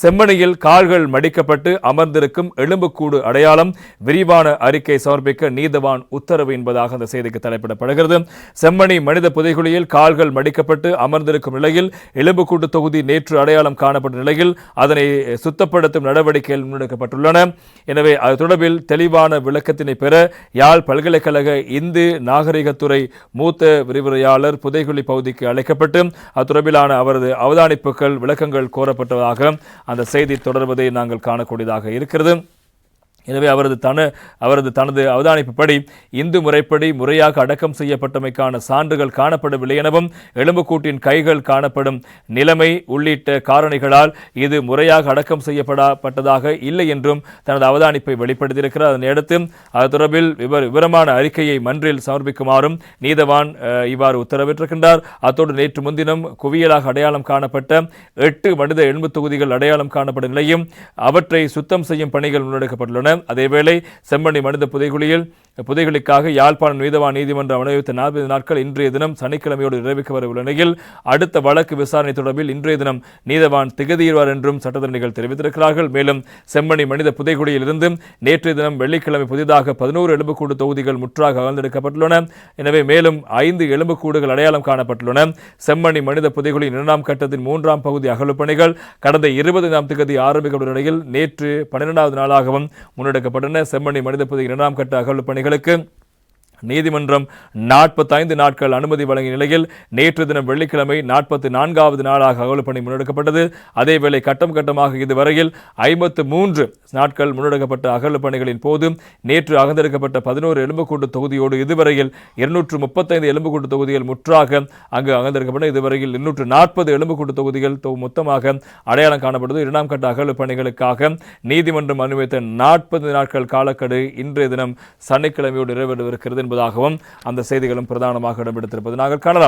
செம்மணியில் கால்கள் மடிக்கப்பட்டு அமர்ந்திருக்கும் எலும்புக்கூடு அடையாளம் விரிவான அறிக்கை சமர்ப்பிக்க நீதவான் உத்தரவு என்பதாக அந்த செய்திக்கு தலைப்பிடப்படுகிறது. செம்மணி மனித புதைகுழியில் கால்கள் மடிக்கப்பட்டு அமர்ந்திருக்கும் நிலையில் எலும்புக்கூடு தொகுதி நேற்று அடையாளம் காணப்பட்ட நிலையில் அதனை சுத்தப்படுத்தும் நடவடிக்கைகள் முன்னெடுக்கப்பட்டுள்ளன. எனவே அது தொடர்பில் தெளிவான விளக்கத்தினை பெற யாழ் பல்கலைக்கழக இந்து நாகரிகத்துறை மூத்த விரிவுரையாளர் புதைகுழி பகுதிக்கு அழைக்கப்பட்டு அது தொடர்பிலான அவரது அவதானிப்புகள் விளக்கங்கள் கோரப்பட்டதாக அந்த செய்தி தொடர்வதை நாங்கள் காணக்கூடியதாக இருக்கிறது. எனவே அவரது தன அவரது தனது அவதானிப்புப்படி இந்து முறைப்படி முறையாக அடக்கம் செய்யப்பட்டமைக்கான சான்றுகள் காணப்படவில்லை எனவும் எலும்புக்கூட்டின் கைகள் காணப்படும் நிலைமை உள்ளிட்ட காரணிகளால் இது முறையாக அடக்கம் செய்யப்படப்பட்டதாக இல்லை என்றும் தனது அவதானிப்பை வெளிப்படுத்தியிருக்கிறார். அதனையடுத்து அது தொடர்பில் விவர விவரமான அறிக்கையை மன்றில் சமர்ப்பிக்குமாறும் நீதவான் இவ்வாறு உத்தரவிட்டிருக்கின்றார். அத்தோடு நேற்று முன்தினம் குவியலாக அடையாளம் காணப்பட்ட எட்டு மனித எலும்பு தொகுதிகள் அடையாளம் காணப்படும் நிலையும் அவற்றை சுத்தம் செய்யும் பணிகள் முன்னெடுக்கப்பட்டுள்ளன. அதேவேளை செம்மணி மனித புதைகுழியில் புதைகளுக்காக யாழ்ப்பாணம் நீதவான் நீதிமன்றம் அனுபவித்த நாற்பது நாட்கள் இன்றைய தினம் சனிக்கிழமையோடு நிறைவுக்கு வரவுள்ள நிலையில் அடுத்த வழக்கு விசாரணை தொடர்பில் இன்றைய தினம் நீதவான் திகதியிருவார் என்றும் சட்டத்தரணிகள் தெரிவித்திருக்கிறார்கள். மேலும் செம்மணி மனித புதைகுழியில் இருந்து நேற்றைய தினம் வெள்ளிக்கிழமை புதிதாக பதினோரு எலும்புக்கூடு தொகுதிகள் முற்றாக அகழ்ந்தெடுக்கப்பட்டுள்ளன. எனவே மேலும் ஐந்து எலும்புக்கூடுகள் அடையாளம் காணப்பட்டுள்ளன. செம்மணி மனித புதைகுழியின் இரண்டாம் கட்டத்தின் மூன்றாம் பகுதி அகழ்வு பணிகள் கடந்த இருபதாம் திகதி ஆரம்பிக்கப்பட்ட நிலையில் நேற்று பன்னிரெண்டாவது நாளாகவும் முன்னெடுக்கப்பட்டன. செம்மணி மனித புதை இரண்டாம் கட்ட அகழ்வு பணிகளுக்கு நீதிமன்றம் நாற்பத்தைந்து நாட்கள் அனுமதி வழங்கிய நிலையில் நேற்று தினம் வெள்ளிக்கிழமை நாற்பத்தி நான்காவது நாளாக அகழ்வு பணி முன்னெடுக்கப்பட்டது. அதேவேளை கட்டம் கட்டமாக இதுவரையில் ஐம்பத்து மூன்று நாட்கள் முன்னெடுக்கப்பட்ட அகழ்வு பணிகளின் போது நேற்று அகழ்ந்தெடுக்கப்பட்ட பதினோரு எலும்புக்கூட்டு தொகுதியோடு இதுவரையில் இருநூற்று முப்பத்தைந்து எலும்புக்கூட்டு தொகுதிகள் முற்றாக அங்கு அகழ்ந்தெடுக்கப்பட்ட இதுவரையில் இருநூற்று நாற்பது எலும்புக்கூட்டு தொகுதிகள் மொத்தமாக அடையாளம் காணப்படுது இரண்டாம் கட்ட அகழ்வு பணிகளுக்காக நீதிமன்றம் அனுமதித்த நாற்பது நாட்கள் காலக்கெடு இன்றைய தினம் சனிக்கிழமையோடு நிறைவேறவிருக்கிறது என்பதாகவும் அந்த செய்திகளும் பிரதானமாக இடம்பெடுத்திருப்பது நாங்கள் காணலாம்.